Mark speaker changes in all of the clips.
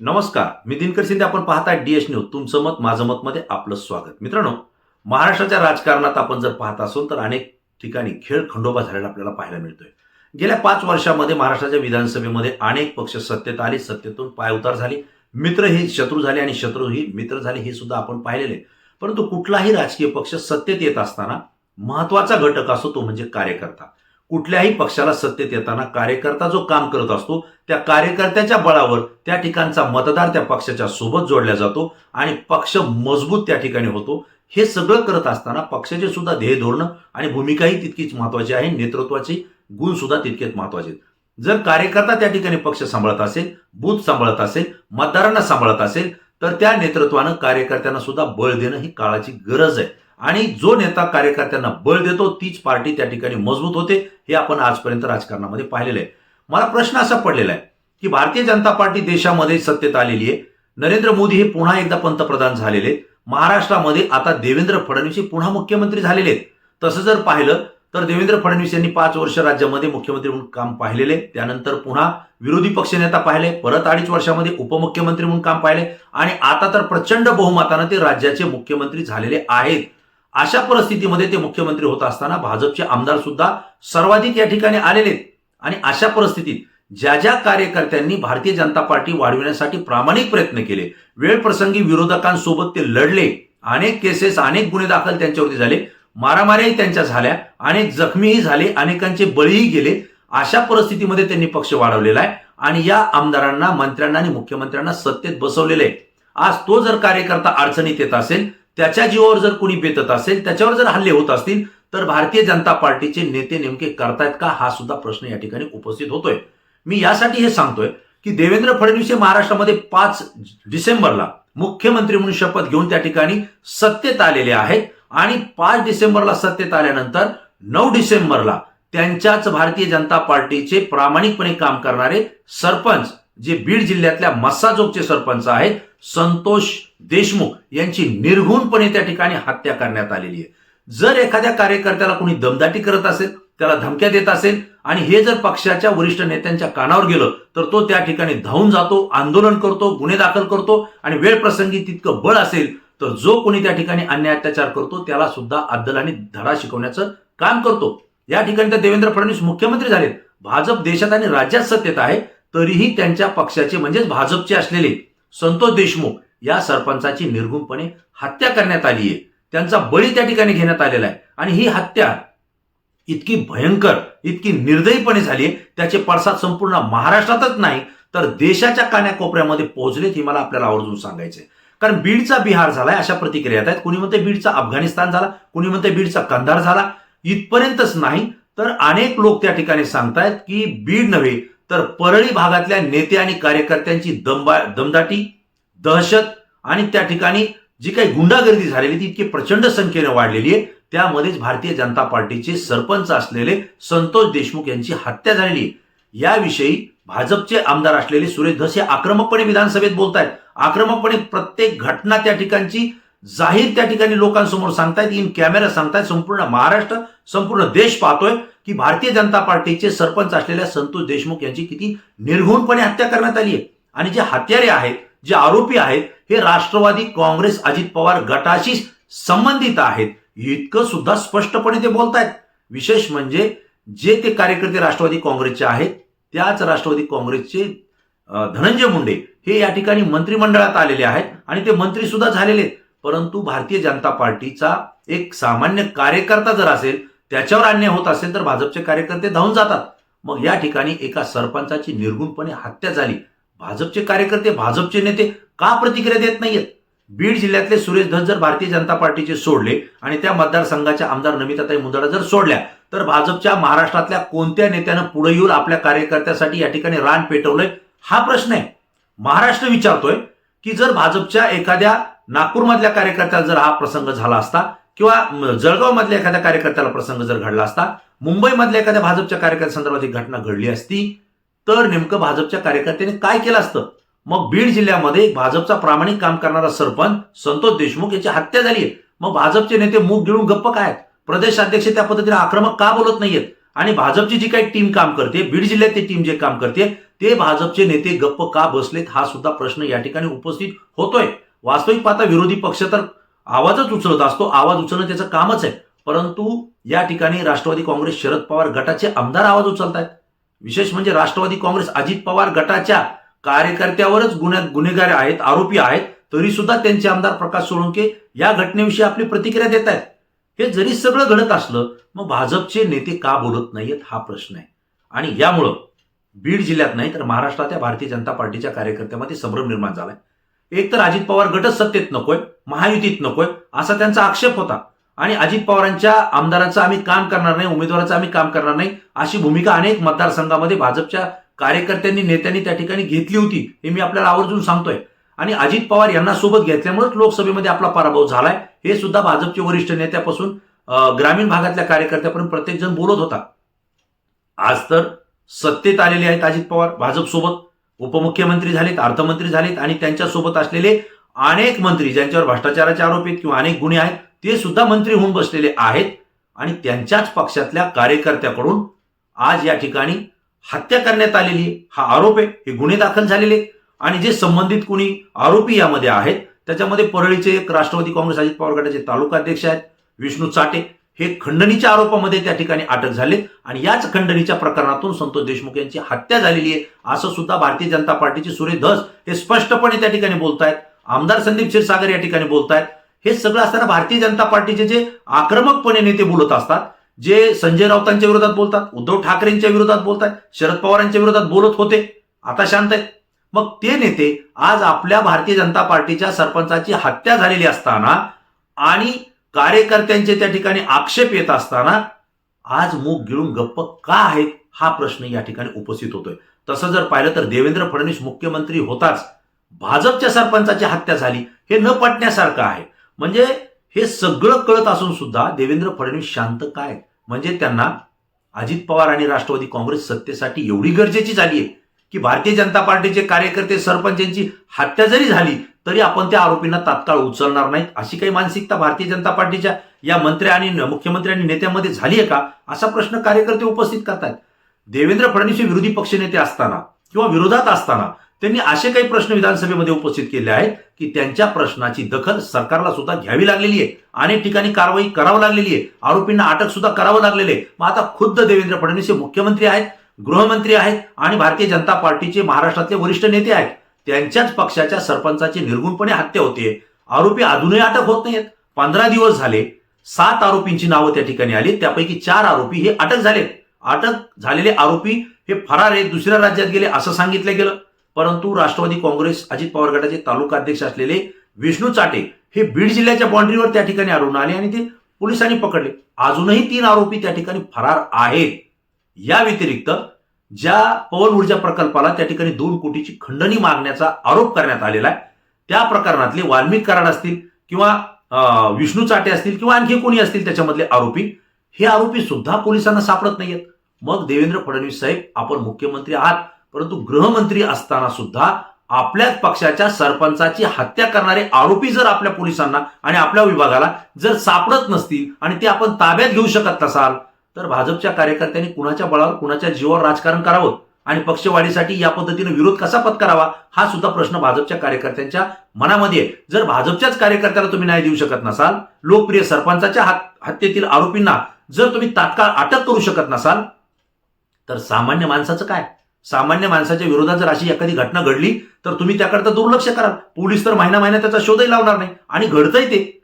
Speaker 1: नमस्कार मी दिनकर शिंदे आपण पाहताय डीएस न्यूज तुमचं मत माझं मत मध्ये आपलं स्वागत. मित्रांनो महाराष्ट्राच्या राजकारणात आपण जर पाहत असून तर अनेक ठिकाणी खेळ खंडोबा झालेला आपल्याला पाहायला मिळतोय. गेल्या पाच वर्षामध्ये महाराष्ट्राच्या विधानसभेमध्ये अनेक पक्ष सत्तेत आले सत्तेतून पायउतार झाले. मित्र हे शत्रू झाले आणि शत्रू ही मित्र झाले हे सुद्धा आपण पाहिलेले. परंतु कुठलाही राजकीय पक्ष सत्तेत येत असताना महत्त्वाचा घटक असो तो म्हणजे कार्यकर्ता. कुठल्याही पक्षाला सत्तेत येताना कार्यकर्ता जो काम करत असतो त्या कार्यकर्त्याच्या बळावर त्या ठिकाणचा मतदार त्या पक्षाच्या सोबत जोडला जातो आणि पक्ष मजबूत त्या ठिकाणी होतो. हे सगळं करत असताना पक्षाचे सुद्धा ध्येय धोरणं आणि भूमिकाही तितकीच महत्वाची आहे. नेतृत्वाचे गुण सुद्धा तितकेच महत्त्वाचे आहेत. जर कार्यकर्ता त्या ठिकाणी पक्ष सांभाळत असेल बूथ सांभाळत असेल मतदारांना सांभाळत असेल तर त्या नेतृत्वानं कार्यकर्त्यांना सुद्धा बळ देणं ही काळाची गरज आहे. आणि जो नेता कार्यकर्त्यांना बळ देतो तीच पार्टी त्या ठिकाणी मजबूत होते हे आपण आजपर्यंत राजकारणामध्ये पाहिलेलं आहे. मला प्रश्न असा पडलेला आहे की भारतीय जनता पार्टी देशामध्ये सत्तेत आलेली आहे. नरेंद्र मोदी हे पुन्हा एकदा पंतप्रधान झालेले महाराष्ट्रामध्ये आता देवेंद्र फडणवीस हे पुन्हा मुख्यमंत्री झालेले आहेत. तसं जर पाहिलं तर देवेंद्र फडणवीस यांनी पाच वर्ष राज्यामध्ये मुख्यमंत्री म्हणून काम पाहिलेले त्यानंतर पुन्हा विरोधी पक्षनेता पाहिले परत अडीच वर्षामध्ये उपमुख्यमंत्री म्हणून काम पाहिले. आणि आता तर प्रचंड बहुमतानं ते राज्याचे मुख्यमंत्री झालेले आहेत. अशा परिस्थितीमध्ये ते मुख्यमंत्री होत असताना भाजपचे आमदार सुद्धा सर्वाधिक या ठिकाणी आलेले आहेत. आणि अशा परिस्थितीत ज्या ज्या कार्यकर्त्यांनी भारतीय जनता पार्टी वाढविण्यासाठी प्रामाणिक प्रयत्न केले वेळ प्रसंगी विरोधकांसोबत ते लढले अनेक केसेस अनेक गुन्हे दाखल त्यांच्यावरती झाले मारामाऱ्याही त्यांच्या झाल्या अनेक जखमीही झाले अनेकांचे बळीही गेले अशा परिस्थितीमध्ये त्यांनी पक्ष वाढवलेला आहे. आणि या आमदारांना मंत्र्यांना आणि मुख्यमंत्र्यांना सत्तेत बसवलेले आहे. आज तो जर कार्यकर्ता अडचणीत येत असेल त्याच्या जीवावर जर कोणी बेतत असेल त्याच्यावर जर हल्ले होत असतील तर भारतीय जनता पार्टीचे नेते नेमके करतायत का? हा सुद्धा प्रश्न या ठिकाणी उपस्थित होतोय. मी यासाठी हे सांगतोय की देवेंद्र फडणवीस हे महाराष्ट्रामध्ये पाच डिसेंबरला मुख्यमंत्री म्हणून शपथ घेऊन त्या ठिकाणी सत्तेत आलेले आहेत आणि पाच डिसेंबरला सत्तेत आल्यानंतर नऊ डिसेंबरला त्यांच्याच भारतीय जनता पार्टीचे प्रामाणिकपणे काम करणारे सरपंच जे बीड जिल्ह्यातल्या मस्साजोगचे सरपंच आहेत संतोष देशमुख यांची निर्घुणपणे त्या ठिकाणी हत्या करण्यात आलेली आहे. जर एखाद्या कार्यकर्त्याला कोणी दमदाटी करत असेल त्याला धमक्या देत असेल आणि हे जर पक्षाच्या वरिष्ठ नेत्यांच्या कानावर गेलं तर तो त्या ठिकाणी धावून जातो आंदोलन करतो गुन्हे दाखल करतो आणि वेळ प्रसंगी तितकं बळ असेल तर जो कोणी त्या ठिकाणी अन्याय अत्याचार करतो त्याला सुद्धा अद्दल आणि धडा शिकवण्याचं काम करतो. या ठिकाणी तर देवेंद्र फडणवीस मुख्यमंत्री झालेत. भाजप देशात आणि राज्यात सत्तेत आहे. तरीही त्यांच्या पक्षाचे म्हणजेच भाजपचे असलेले संतोष देशमुख या सरपंचाची निर्गुणपणे हत्या करण्यात आली आहे. त्यांचा बळी त्या ठिकाणी घेण्यात आलेला आहे. आणि ही हत्या इतकी भयंकर इतकी निर्दयीपणे झाली आहे. त्याचे पडसाद संपूर्ण महाराष्ट्रातच नाही तर देशाच्या कान्याकोपऱ्यामध्ये पोहोचलेत हे मला आपल्याला आवर्जून सांगायचंय कारण बीडचा बिहार झालाय अशा प्रतिक्रिया येत आहेत. कुणी म्हणते बीडचा अफगाणिस्तान झाला कुणी म्हणते बीडचा कंधार झाला इथपर्यंतच नाही. तर अनेक लोक त्या ठिकाणी सांगतायत की बीड नव्हे तर परळी भागातल्या नेते आणि कार्यकर्त्यांची दंबा दमदाटी दहशत आणि त्या ठिकाणी जी काही गुंडागर्दी झालेली ती इतकी प्रचंड संख्येने वाढलेली आहे. त्यामध्येच भारतीय जनता पार्टीचे सरपंच असलेले संतोष देशमुख यांची हत्या झालेली याविषयी भाजपचे आमदार असलेले सुरेश धस हे आक्रमकपणे विधानसभेत बोलतायत. आक्रमकपणे प्रत्येक घटना त्या ठिकाणची जाहीर त्या ठिकाणी लोकांसमोर सांगतायत इन कॅमेरा सांगतायत संपूर्ण महाराष्ट्र संपूर्ण देश पाहतोय. की भारतीय जनता पार्टीचे सरपंच असलेल्या संतोष देशमुख यांची किती निर्घुणपणे हत्या करण्यात आली आहे. आणि जे हत्यारे आहेत जे आरोपी आहेत हे राष्ट्रवादी काँग्रेस अजित पवार गटाशी संबंधित आहेत. इतकं सुद्धा स्पष्टपणे ते बोलतायत. विशेष म्हणजे जे ते कार्यकर्ते राष्ट्रवादी काँग्रेसचे आहेत त्याच राष्ट्रवादी काँग्रेसचे धनंजय मुंडे हे या ठिकाणी मंत्रिमंडळात आलेले आहेत आणि ते मंत्री सुद्धा झालेले आहेत. परंतु भारतीय जनता पार्टीचा एक सामान्य कार्यकर्ता जर असेल त्याच्यावर अन्याय होत असेल तर भाजपचे कार्यकर्ते धावून जातात. मग या ठिकाणी एका सरपंचाची निर्गुणपणे हत्या झाली. भाजपचे कार्यकर्ते भाजपचे नेते का प्रतिक्रिया देत नाहीयेत? बीड जिल्ह्यातले सुरेश धस जर भारतीय जनता पार्टीचे सोडले आणि त्या मतदारसंघाच्या आमदार नमिताताई मुंदडा जर सोडल्या तर भाजपच्या महाराष्ट्रातल्या कोणत्या नेत्यानं पुढे येऊन आपल्या कार्यकर्त्यासाठी या ठिकाणी रान पेटवलंय? हा प्रश्न आहे. महाराष्ट्र विचारतोय की जर भाजपच्या एखाद्या नागपूरमधल्या कार्यकर्त्याला जर हा प्रसंग झाला असता किंवा जळगाव मधल्या एखाद्या कार्यकर्त्याला प्रसंग जर घडला असता मुंबईमधल्या एखाद्या भाजपच्या कार्यकर्त्यासंदर्भात ही घटना घडली असती तर नेमकं भाजपच्या कार्यकर्त्याने काय केलं असतं? मग बीड जिल्ह्यामध्ये भाजपचा प्रामाणिक काम करणारा सरपंच संतोष देशमुख याची हत्या झाली आहे. मग भाजपचे नेते मूग गिळून गप्प काय आहेत? प्रदेशाध्यक्ष त्या पद्धतीने आक्रमक का बोलत नाहीयेत? आणि भाजपची जी काही टीम काम करते बीड जिल्ह्यातली टीम जे काम करते ते भाजपचे नेते गप्प का बसलेत हा सुद्धा प्रश्न या ठिकाणी उपस्थित होतोय. वास्तविक पाहता विरोधी पक्ष तर आवाजच उचलत असतो. आवाज उचलणं त्याचं कामच आहे. परंतु या ठिकाणी राष्ट्रवादी काँग्रेस शरद पवार गटाचे आमदार आवाज उचलत आहेत विशेष म्हणजे राष्ट्रवादी काँग्रेस अजित पवार गटाच्या कार्यकर्त्यावरच गुन्हे गुन्हेगार आहेत आरोपी आहेत तरी सुद्धा त्यांचे आमदार प्रकाश सोळंके या घटनेविषयी आपली प्रतिक्रिया देत आहेत हे जरी सगळं घडत असलं मग भाजपचे नेते का बोलत नाहीयेत हा प्रश्न आहे. आणि यामुळं बीड जिल्ह्यात नाही तर महाराष्ट्राच्या भारतीय जनता पार्टीच्या कार्यकर्त्यामध्ये संभ्रम निर्माण झालाय. एक तर अजित पवार गटच सत्तेत नकोय महायुतीत नकोय असा त्यांचा आक्षेप होता. आणि अजित पवारांच्या आमदारांचं आम्ही काम करणार नाही उमेदवाराचं आम्ही काम करणार नाही अशी भूमिका अनेक मतदारसंघामध्ये भाजपच्या कार्यकर्त्यांनी नेत्यांनी त्या ठिकाणी घेतली होती हे मी आपल्याला आवर्जून सांगतोय. आणि अजित पवार यांना सोबत घेतल्यामुळेच लोकसभेमध्ये आपला पराभव झालाय हे सुद्धा भाजपचे वरिष्ठ नेत्यापासून ग्रामीण भागातल्या कार्यकर्त्यापर्यंत प्रत्येक जण बोलत होता. आज तर सत्तेत आलेले आहेत अजित पवार भाजप सोबत. उपमुख्यमंत्री झालेत अर्थमंत्री झालेत आणि त्यांच्यासोबत असलेले अनेक मंत्री ज्यांच्यावर भ्रष्टाचाराचे आरोप आहेत किंवा अनेक गुन्हे आहेत ते सुद्धा मंत्री होऊन बसलेले आहेत आणि त्यांच्याच पक्षातल्या कार्यकर्त्याकडून आज या ठिकाणी हत्या करण्यात आलेली हा आरोप आहे हे गुन्हे दाखल झालेले आणि जे संबंधित कुणी आरोपी यामध्ये आहेत त्याच्यामध्ये परळीचे एक राष्ट्रवादी काँग्रेस अजित पवार गटाचे तालुका अध्यक्ष आहेत विष्णू चाटे हे खंडणीच्या आरोपामध्ये त्या ठिकाणी अटक झाले आणि याच खंडणीच्या प्रकरणातून संतोष देशमुख यांची हत्या झालेली आहे. असं सुद्धा भारतीय जनता पार्टीचे सुरेश धस हे स्पष्टपणे त्या ठिकाणी बोलतायत. आमदार संदीप क्षीरसागर या ठिकाणी बोलतायत. हे सगळं असताना भारतीय जनता पार्टीचे जे आक्रमकपणे नेते बोलत असतात जे संजय राऊतांच्या विरोधात बोलतात उद्धव ठाकरेंच्या विरोधात बोलतात शरद पवारांच्या विरोधात बोलत होते. आता शांत आहेत. मग ते नेते आज आपल्या भारतीय जनता पार्टीच्या सरपंचाची हत्या झालेली असताना आणि कार्यकर्त्यांचे त्या ठिकाणी आक्षेप येत असताना आज मूग गिळून गप्प का आहेत हा प्रश्न या ठिकाणी उपस्थित होतोय. तसं जर पाहिलं तर देवेंद्र फडणवीस मुख्यमंत्री होताच. भाजपच्या सरपंचाची हत्या झाली हे न पटण्यासारखं आहे. म्हणजे हे सगळं कळत असून सुद्धा देवेंद्र फडणवीस शांत काय म्हणजे त्यांना अजित पवार आणि राष्ट्रवादी काँग्रेस सत्तेसाठी एवढी गरजेची झाली आहे की भारतीय जनता पार्टीचे कार्यकर्ते सरपंच यांची हत्या जरी झाली तरी आपण त्या आरोपींना तात्काळ उचलणार नाहीत. अशी काही मानसिकता भारतीय जनता पार्टीच्या या मंत्री आणि मुख्यमंत्री आणि नेत्यांमध्ये झाली आहे का? असा प्रश्न कार्यकर्ते उपस्थित करतात देवेंद्र फडणवीस हे विरोधी पक्षनेते असताना किंवा विरोधात असताना त्यांनी असे काही प्रश्न विधानसभेमध्ये उपस्थित केले आहेत की त्यांच्या प्रश्नाची दखल सरकारला सुद्धा घ्यावी लागलेली आहे. अनेक ठिकाणी कारवाई करावी लागलेली आहे. आरोपींना अटक सुद्धा करावं लागलेले आहे. मग आता खुद्द देवेंद्र फडणवीस हे मुख्यमंत्री आहेत गृहमंत्री आहेत आणि भारतीय जनता पार्टीचे महाराष्ट्रातले वरिष्ठ नेते आहेत. त्यांच्याच पक्षाच्या सरपंचाची निर्गुणपणे हत्या होते आरोपी अजूनही अटक होत नाहीत पंधरा दिवस झाले सात आरोपींची नावं त्या ठिकाणी आली त्यापैकी चार आरोपी हे अटक झाले अटक झालेले आरोपी हे फरार आहेत दुसऱ्या राज्यात गेले असं सांगितलं गेलं. परंतु राष्ट्रवादी काँग्रेस अजित पवार गटाचे तालुका अध्यक्ष असलेले विष्णू चाटे हे बीड जिल्ह्याच्या बाउंड्रीवर त्या ठिकाणी आढळून आले आणि ते पोलिसांनी पकडले. अजूनही तीन आरोपी त्या ठिकाणी फरार आहेत. या व्यतिरिक्त ज्या पवन ऊर्जा प्रकल्पाला त्या ठिकाणी दोन कोटीची खंडणी मागण्याचा आरोप करण्यात आलेला आहे त्या प्रकरणातले वाल्मिक कराड असतील किंवा विष्णू चाटे असतील किंवा आणखी कोणी असतील त्याच्यामधले आरोपी हे आरोपी सुद्धा पोलिसांना सापडत नाहीयेत. मग देवेंद्र फडणवीस साहेब आपण मुख्यमंत्री आहात परंतु गृहमंत्री असताना सुद्धा आपल्याच पक्षाच्या सरपंचाची हत्या करणारे आरोपी जर आपल्या पोलिसांना आणि आपल्या विभागाला जर सापडत नसतील आणि ते आपण ताब्यात घेऊ शकत नसाल तर भाजपच्या कार्यकर्त्यांनी कुणाच्या बळावर कुणाच्या जीवावर राजकारण करावं आणि पक्षवाढीसाठी या पद्धतीने विरोध कसा पत्करावा हा सुद्धा प्रश्न भाजपच्या कार्यकर्त्यांच्या मनामध्ये आहे. जर भाजपच्याच कार्यकर्त्याला तुम्ही न्याय देऊ शकत नसाल लोकप्रिय सरपंचाच्या हत्येतील आरोपींना जर तुम्ही तात्काळ अटक करू शकत नसाल तर सामान्य माणसाचं काय? सामान्य माणसाच्या विरोधात जर अशी एखादी घटना घडली तर तुम्ही त्याकडचं दुर्लक्ष कराल. पोलीस तर महिना महिना त्याचा शोधही लावणार नाही. आणि घडतंय ते.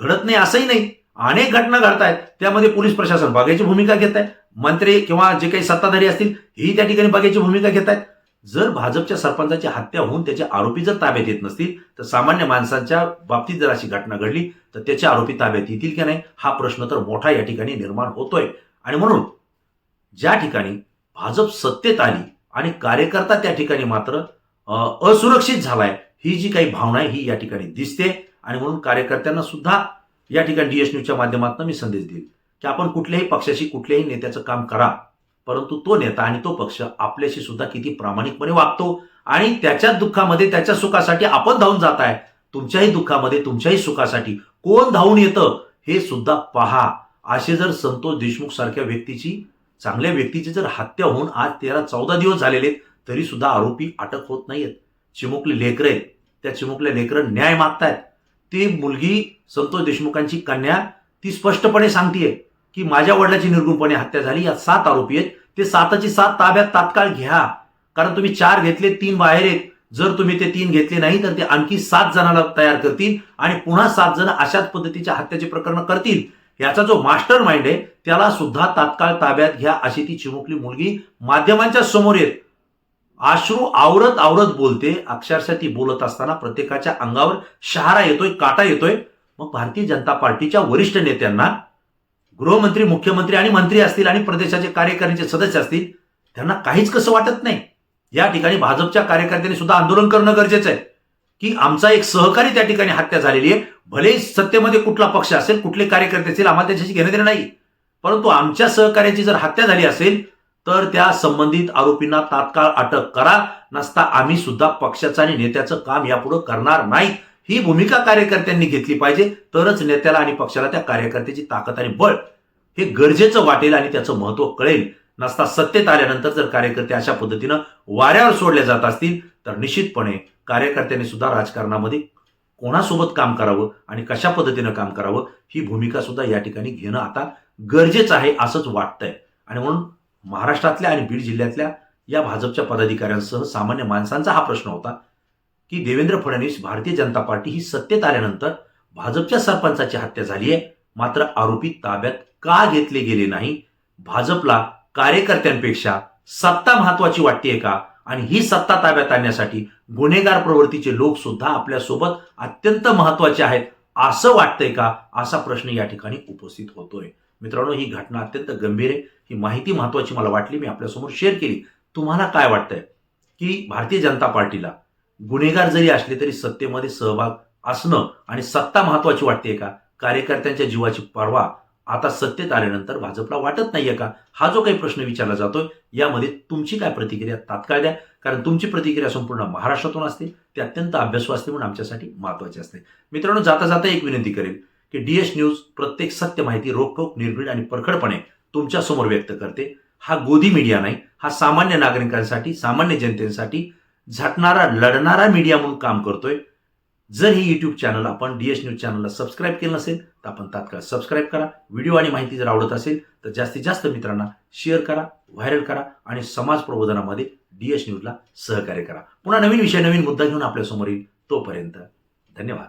Speaker 1: घडत नाही असंही नाही. अनेक घटना घडतायत. त्यामध्ये पोलीस प्रशासन बघायची भूमिका घेत आहे मंत्री किंवा जे काही सत्ताधारी असतील ही त्या ठिकाणी बघायची भूमिका घेत आहेत जर भाजपच्या सरपंचाची हत्या होऊन त्याचे आरोपी जर ताब्यात येत नसतील तर सामान्य माणसांच्या बाबतीत जर अशी घटना घडली तर त्याचे आरोपी ताब्यात येतील की नाही हा प्रश्न तर मोठा या ठिकाणी निर्माण होतोय. आणि म्हणून ज्या ठिकाणी भाजप सत्तेत आली आणि कार्यकर्ता त्या ठिकाणी मात्र असुरक्षित झालाय ही जी काही भावना आहे ही या ठिकाणी दिसते. आणि म्हणून कार्यकर्त्यांना सुद्धा या ठिकाणी डी एस न्यूजच्या माध्यमातून मी संदेश देईल की आपण कुठल्याही पक्षाशी कुठल्याही नेत्याचं काम करा परंतु तो नेता आणि तो पक्ष आपल्याशी सुद्धा किती प्रामाणिकपणे वागतो आणि त्याच्या दुःखामध्ये त्याच्या सुखासाठी आपण धावून जात आहे. तुमच्याही दुःखामध्ये तुमच्याही सुखासाठी कोण धावून येतं हे सुद्धा पहा. असे जर संतोष देशमुख सारख्या व्यक्तीची चांगल्या व्यक्तीची जर हत्या होऊन आज तेरा चौदा दिवस झालेले आहेत, तरी सुद्धा आरोपी अटक होत नाहीयेत. चिमुकले लेकरं आहेत. त्या चिमुकल्या लेकरं न्याय मागतायत. ती मुलगी संतोष देशमुखांची कन्या ती स्पष्टपणे सांगतेय की माझ्या वडिलाची निर्गुणपणे हत्या झाली या सात आरोपी आहेत. ते साताची सात ताब्यात तात्काळ घ्या. कारण तुम्ही चार घेतले तीन बाहेर आहेत. जर तुम्ही ते तीन घेतले नाही तर ते आणखी सात जणांना तयार करतील आणि पुन्हा सात जण अशाच पद्धतीच्या हत्याचे प्रकरण करतील. याचा जो मास्टर माइंड आहे त्याला सुद्धा तात्काळ ताब्यात घ्या अशी ती चिमुकली मुलगी माध्यमांच्या समोर येत. अश्रू आवरत आवरत बोलते. अक्षरशः ती बोलत असताना प्रत्येकाच्या अंगावर शहारा येतोय काटा येतोय. मग भारतीय जनता पार्टीच्या वरिष्ठ नेत्यांना गृहमंत्री मुख्यमंत्री आणि मंत्री असतील आणि प्रदेशाचे कार्यकारिणीचे सदस्य असतील त्यांना काहीच कसं वाटत नाही. या ठिकाणी भाजपच्या कार्यकर्त्यांनी सुद्धा आंदोलन करणं गरजेचं आहे. की आमचा एक सहकारी त्या ठिकाणी हत्या झालेली आहे. भले सत्तेमध्ये कुठला पक्ष असेल कुठले कार्यकर्ते असेल आम्हाला त्याच्याशी घेणं देणं नाही. परंतु आमच्या सहकार्याची जर हत्या झाली असेल तर त्या संबंधित आरोपींना तात्काळ अटक करा नसता आम्ही सुद्धा पक्षाचं आणि नेत्याचं काम यापुढे करणार नाही ही भूमिका कार्यकर्त्यांनी घेतली पाहिजे तरच नेत्याला आणि पक्षाला त्या कार्यकर्त्याची ताकद आणि बळ हे गरजेचं वाटेल आणि त्याचं महत्त्व कळेल. नसता सत्तेत आल्यानंतर जर कार्यकर्ते अशा पद्धतीनं वाऱ्यावर सोडले जात असतील तर निश्चितपणे कार्यकर्त्यांनी सुद्धा राजकारणामध्ये कोणासोबत काम करावं आणि कशा पद्धतीनं काम करावं ही भूमिका सुद्धा या ठिकाणी घेणं आता गरजेचं आहे असंच वाटतंय. आणि म्हणून महाराष्ट्रातल्या आणि बीड जिल्ह्यातल्या या भाजपच्या पदाधिकाऱ्यांसह सामान्य माणसांचा हा प्रश्न होता की देवेंद्र फडणवीस भारतीय जनता पार्टी ही सत्तेत आल्यानंतर भाजपच्या सरपंचाची हत्या झाली आहे? मात्र आरोपी ताब्यात का घेतले गेले नाही? भाजपला कार्यकर्त्यांपेक्षा सत्ता महत्वाची वाटतेय का? आणि ही सत्ता ताब्यात आणण्यासाठी गुन्हेगार प्रवृत्तीचे लोक सुद्धा आपल्यासोबत अत्यंत महत्त्वाचे आहेत असं वाटतंय का? असा प्रश्न या ठिकाणी उपस्थित होतोय. मित्रांनो ही घटना अत्यंत गंभीर आहे. ही माहिती महत्त्वाची मला वाटली. मी आपल्यासमोर शेअर केली. तुम्हाला काय वाटतंय? की भारतीय जनता पार्टीला गुन्हेगार जरी असले तरी सत्तेमध्ये सहभाग असणं आणि सत्ता महत्वाची वाटते का? कार्यकर्त्यांच्या जीवाची पर्वा आता सत्तेत आल्यानंतर भाजपला वाटत नाहीये का? हा जो काही प्रश्न विचारला जातोय यामध्ये तुमची काय प्रतिक्रिया? तात्काळ द्या. कारण तुमची प्रतिक्रिया संपूर्ण महाराष्ट्रातून असते. ते अत्यंत अभ्यासू असते म्हणून आमच्यासाठी महत्त्वाचे असते. मित्रांनो जाता जाता एक विनंती करेल की डीएस न्यूज प्रत्येक सत्य माहिती रोखोक निर्भीड आणि परखडपणे तुमच्यासमोर व्यक्त करते. हा गोदी मीडिया नाही हा सामान्य नागरिकांसाठी सामान्य जनतेसाठी झटणारा लढणारा मीडिया म्हणून काम करतोय. जर ही यूट्यूब चॅनल आपण डीएस न्यूज चॅनलला सबस्क्राईब केलं नसेल तर आपण तात्काळ सबस्क्राईब करा. व्हिडिओ आणि माहिती जर आवडत असेल तर जास्तीत जास्त मित्रांना शेअर करा व्हायरल करा आणि समाज प्रबोधनामध्ये डीएस न्यूजला सहकार्य करा. पुन्हा नवीन विषय नवीन मुद्दा घेऊन आपल्यासमोर येईल तोपर्यंत धन्यवाद.